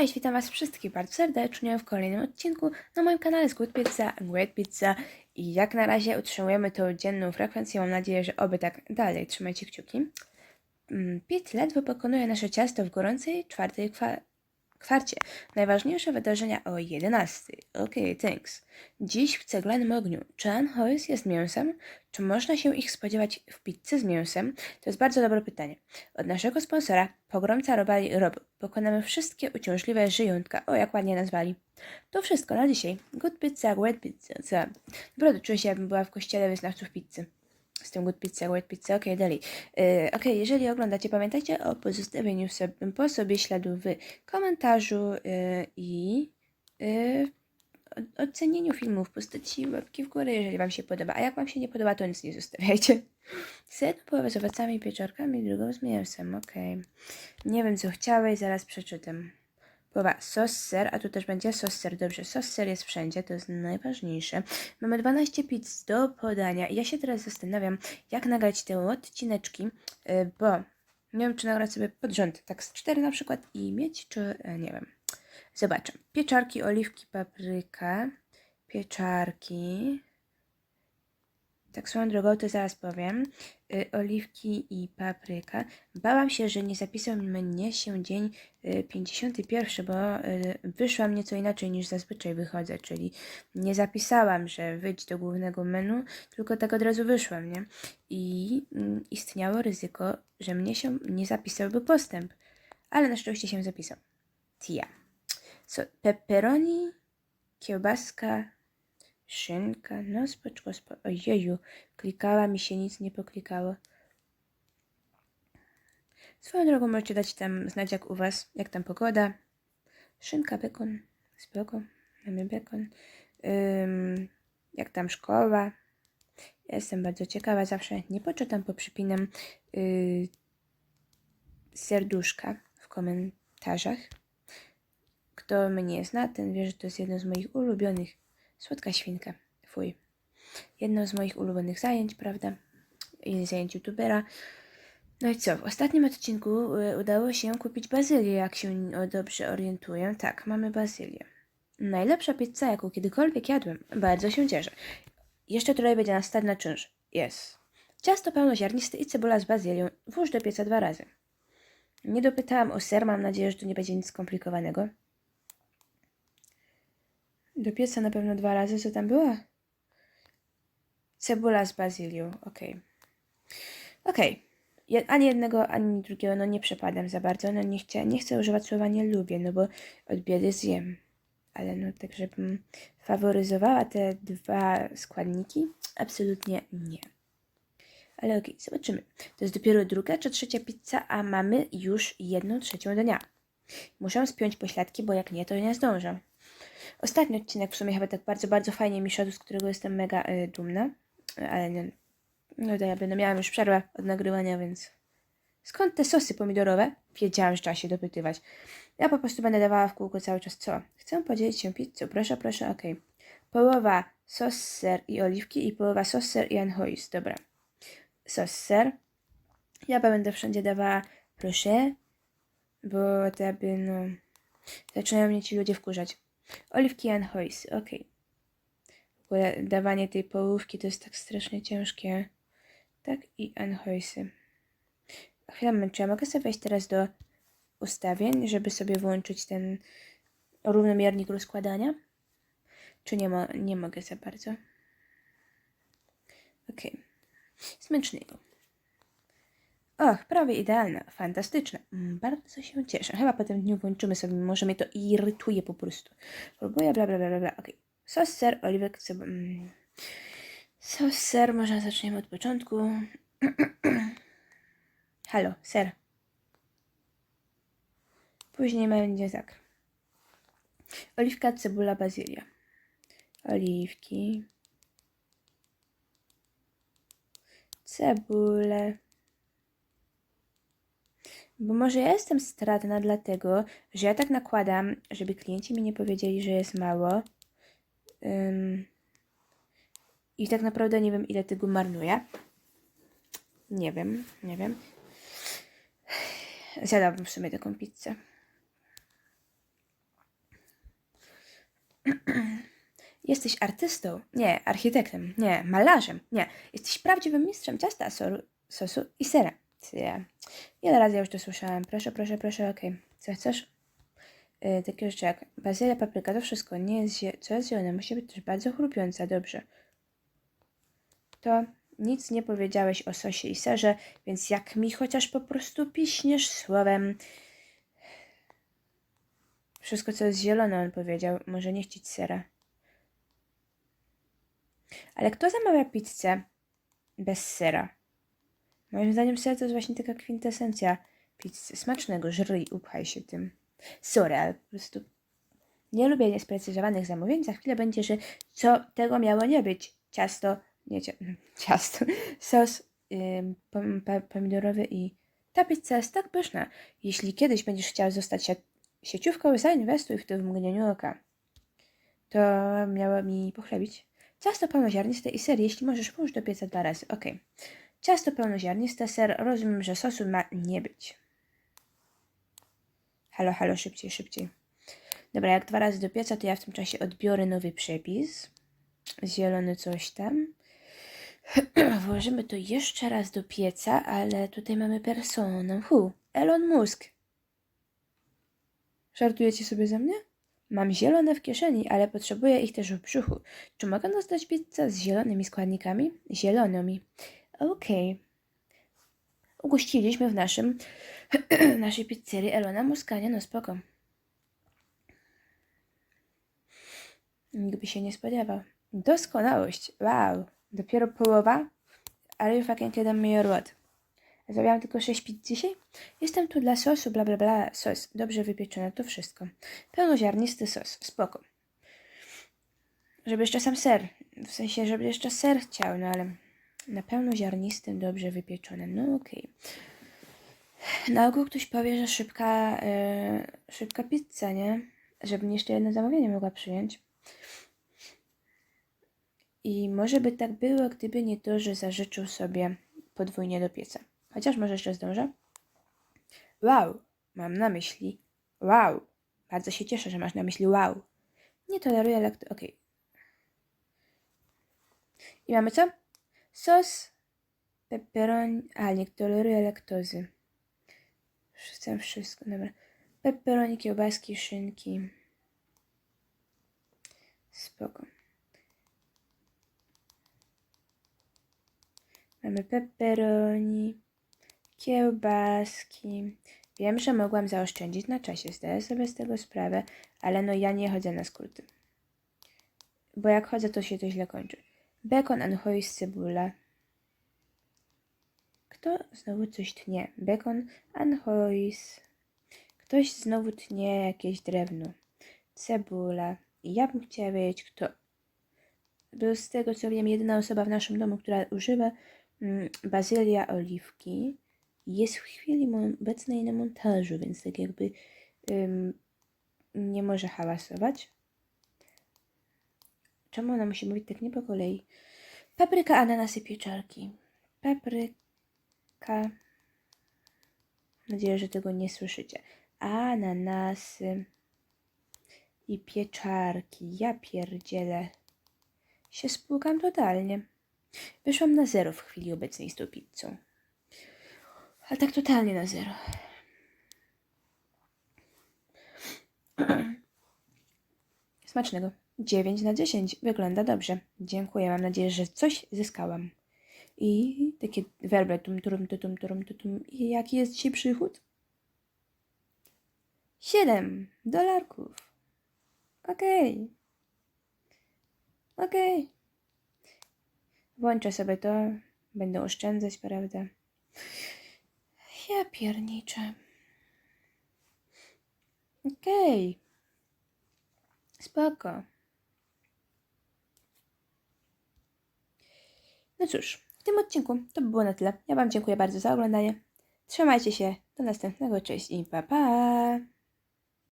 Cześć, witam Was wszystkich bardzo serdecznie w kolejnym odcinku na moim kanale z Good Pizza, Great Pizza. I jak na razie utrzymujemy tą dzienną frekwencję, mam nadzieję, że oby tak dalej, trzymajcie kciuki. Mm, Pit ledwo pokonuje nasze ciasto w gorącej czwartej kwa- kwarcie. Najważniejsze wydarzenia o 11. Okej, thanks. Dziś w ceglanym ogniu. Czy anchois jest mięsem? Czy można się ich spodziewać w pizzy z mięsem? To jest bardzo dobre pytanie. Od naszego sponsora, pogromca robali Rob, pokonamy wszystkie uciążliwe żyjątka. O, jak ładnie nazwali. To wszystko na dzisiaj. Good pizza, great pizza. Naprawdę czuję się, jakbym była w kościele wyznawców pizzy. Z tym good pizza, great pizza. Okej, dalej. Yy, Okej, jeżeli oglądacie, pamiętajcie o pozostawieniu sobie, po sobie śladu w komentarzu yy, i yy, ocenieniu filmu w postaci łapki w górę, jeżeli Wam się podoba. A jak Wam się nie podoba, to nic nie zostawiajcie. Chcę jedną połowę z owocami pieczarkami, drugą z mięsem. Okej. Nie wiem, co chciałeś, zaraz przeczytam. Połowa sos ser, a tu też będzie sos ser. Dobrze, sos ser jest wszędzie, to jest najważniejsze. Mamy 12 pizz do podania ja się teraz zastanawiam, jak nagrać te odcineczki, y, bo nie wiem, czy nagrać sobie pod rząd, tak z 4 na przykład i mieć, czy e, nie wiem. Zobaczę. Pieczarki, oliwki, papryka, pieczarki. Tak swoją drogą, to zaraz powiem. Y, oliwki i papryka. Bałam się, że nie zapisał mnie się dzień y, 51, bo y, wyszłam nieco inaczej niż zazwyczaj wychodzę, czyli nie zapisałam, że wyjdź do głównego menu, tylko tak od razu wyszłam, nie? I mm, istniało ryzyko, że mnie się nie zapisałby postęp, ale na szczęście się zapisał. Tia. So, pepperoni, kiełbaska, szynka, no spoczko, spo... Ojeju, klikała mi się, nic nie poklikało. Swoją drogą możecie dać tam znać jak u Was, jak tam pogoda. Szynka, bekon, spoko, mamy bekon. Ym, jak tam szkoła. Ja Jestem bardzo ciekawa, zawsze nie poczytam, poprzypinam yy, serduszka w komentarzach. Kto mnie zna, ten wie, że to jest jedno z moich ulubionych. Słodka świnka. Fuj. Jedno z moich ulubionych zajęć, prawda? I zajęć youtubera. No i co? W ostatnim odcinku y, udało się kupić bazylię, jak się dobrze orientuję. Tak, mamy bazylię. Najlepsza pizza, jaką kiedykolwiek jadłem. Bardzo się cieszę. Jeszcze tutaj będzie następna czynsz. Jest. Ciasto pełnoziarniste i cebula z bazylią. Włóż do pieca dwa razy. Nie dopytałam o ser, mam nadzieję, że tu nie będzie nic skomplikowanego. Do pieca na pewno dwa razy. Co tam było? Cebula z bazylią. Okej. Okej. Je- Ani jednego, ani drugiego, no nie przepadam za bardzo. No nie, chcę, nie chcę używać słowa nie lubię, no bo od biedy zjem. Ale no tak, żebym faworyzowała te dwa składniki? Absolutnie nie. Ale okej, zobaczymy. To jest dopiero druga czy trzecia pizza, a mamy już jedną trzecią dnia. Muszę spiąć pośladki, bo jak nie, to nie zdążę. Ostatni odcinek w sumie chyba tak bardzo, bardzo fajnie mi szedł, z którego jestem mega y, dumna. Ale nie, no to ja będę miałam już przerwę od nagrywania, więc... Skąd te sosy pomidorowe? Wiedziałam, że trzeba się dopytywać. Ja po prostu będę dawała w kółko cały czas co? Chcę podzielić się pizzą. Proszę, proszę, okej. Połowa sos, ser i oliwki i połowa sos, ser i anchois. Dobra. Sos, ser. Ja będę wszędzie dawała proszę, bo to jakby, no... Zaczynają mnie ci ludzie wkurzać. Oliwki i anchois, okej. W ogóle dawanie tej połówki to jest tak strasznie ciężkie. Tak i anchoisy. Chwilę czy ja mogę sobie wejść teraz do ustawień, żeby sobie włączyć ten równomiernik rozkładania? Czy nie, mo nie mogę za bardzo? Okej. Smycznego. Och, prawie idealna, fantastyczna. Mm, Bardzo się cieszę. Chyba po tym dniu włączymy sobie, może mnie to irytuje po prostu. Próbuję, bla, bla, bla, bla. Okej. Sos, ser, oliwek, cebul... Mm. Sos, ser, może zaczniemy od początku. Halo, ser. Później będzie tak. Oliwka, cebula, bazylia. Oliwki. Cebulę. Bo może ja jestem stratna dlatego, że ja tak nakładam, żeby klienci mi nie powiedzieli, że jest mało. Ym, I tak naprawdę nie wiem, ile tego marnuję. Nie wiem, nie wiem. Zjadłabym w sumie taką pizzę. Jesteś artystą, nie, architektem, nie, malarzem, nie. Jesteś prawdziwym mistrzem ciasta, sosu i sera. Ja. Ile razy ja już to słyszałam? Proszę, proszę, proszę, okej. Co chcesz? Yy, takie rzeczy jak bazylia, papryka, to wszystko nie jest co jest zielone. Musi być też bardzo chrupiąca, dobrze. To nic nie powiedziałeś o sosie i serze, więc jak mi chociaż po prostu piśniesz słowem. Wszystko, co jest zielone, on powiedział. Może nie chcieć sera. Ale kto zamawia pizzę bez sera? Moim zdaniem ser to jest właśnie taka kwintesencja pizzy. Smacznego, żryj, upchaj się tym. Sorry, ale po prostu nie lubię niesprecyzowanych zamówień. Za chwilę będzie, że co tego miało nie być. Ciasto, nie cia, ciasto, sos pa, pomidorowy i ta pizza jest tak pyszna. Jeśli kiedyś będziesz chciał zostać sie, sieciówką, zainwestuj w to w mgnieniu oka. To miało mi pochlebić. Ciasto pełnoziarniste i ser, jeśli możesz, włóż do pieca dwa razy. Ok. Ciasto pełnoziarniste, ser, rozumiem, że sosu ma nie być. Halo, halo, szybciej, szybciej. Dobra, jak dwa razy do pieca, to ja w tym czasie odbiorę nowy przepis. Zielony coś tam. Włożymy to jeszcze raz do pieca, ale tutaj mamy personę. Hu, Elon Musk. Żartujecie sobie ze mnie? Mam zielone w kieszeni, ale potrzebuję ich też w brzuchu. Czy mogę dostać pizzę z zielonymi składnikami? Zielonymi. Okej. Ugościliśmy w naszym, naszej pizzerii Elona Muskania, no spoko. Nikt by się nie spodziewał. Doskonałość. Wow. Dopiero połowa? Are you fucking kidding me or what? Zrobiłam tylko 6 pizz dzisiaj? Jestem tu dla sosu, bla bla bla. Sos. Dobrze wypieczone, to wszystko. Pełnoziarnisty sos. Spoko. Żeby jeszcze sam ser. W sensie, żeby jeszcze ser chciał, no ale na pełnoziarnistym, dobrze wypieczone. No okej. Na ogół ktoś powie, że szybka, e, szybka pizza, nie? Żebym jeszcze jedno zamówienie mogła przyjąć. I może by tak było, gdyby nie to, że zażyczył sobie podwójnie do pieca. Chociaż może jeszcze zdążę. Wow, mam na myśli. Wow. Bardzo się cieszę, że masz na myśli wow. Nie toleruję lakto... Okej. I mamy co? Sos, pepperoni... A, nie toleruję laktozy. Chcę wszystko, dobra. Pepperoni, kiełbaski, szynki. Spoko. Mamy pepperoni, kiełbaski. Wiem, że mogłam zaoszczędzić na czasie, zdaję sobie z tego sprawę, ale no ja nie chodzę na skróty. Bo jak chodzę, to się to źle kończy. Bekon, anchois, cebula. Kto znowu coś tnie? Bekon, anchois. Ktoś znowu tnie jakieś drewno. Cebula. Ja bym chciała wiedzieć, kto. Bo z tego co wiem, jedyna osoba w naszym domu, która używa mm, bazylia oliwki, jest w chwili obecnej na montażu, więc tak jakby ym, nie może hałasować. Czemu ona musi mówić tak nie po kolei? Papryka, ananasy, pieczarki. Papryka. Mam nadzieję, że tego nie słyszycie. Ananasy i pieczarki. Ja pierdzielę. Się spłukam totalnie. Wyszłam na zero w chwili obecnej z tą pizzą. Ale tak totalnie na zero. Smacznego. 9 na 10. Wygląda dobrze. Dziękuję. Mam nadzieję, że coś zyskałam. I takie werble tum turum tu, tum turum tu, tum. I jaki jest dzisiaj przychód? 7 dolarków. Okej. Okej. Włączę sobie to. Będę oszczędzać, prawda? Ja pierniczę. Okej. Spoko. No cóż, w tym odcinku to by było na tyle. Ja Wam dziękuję bardzo za oglądanie. Trzymajcie się. Do następnego. Cześć i pa pa.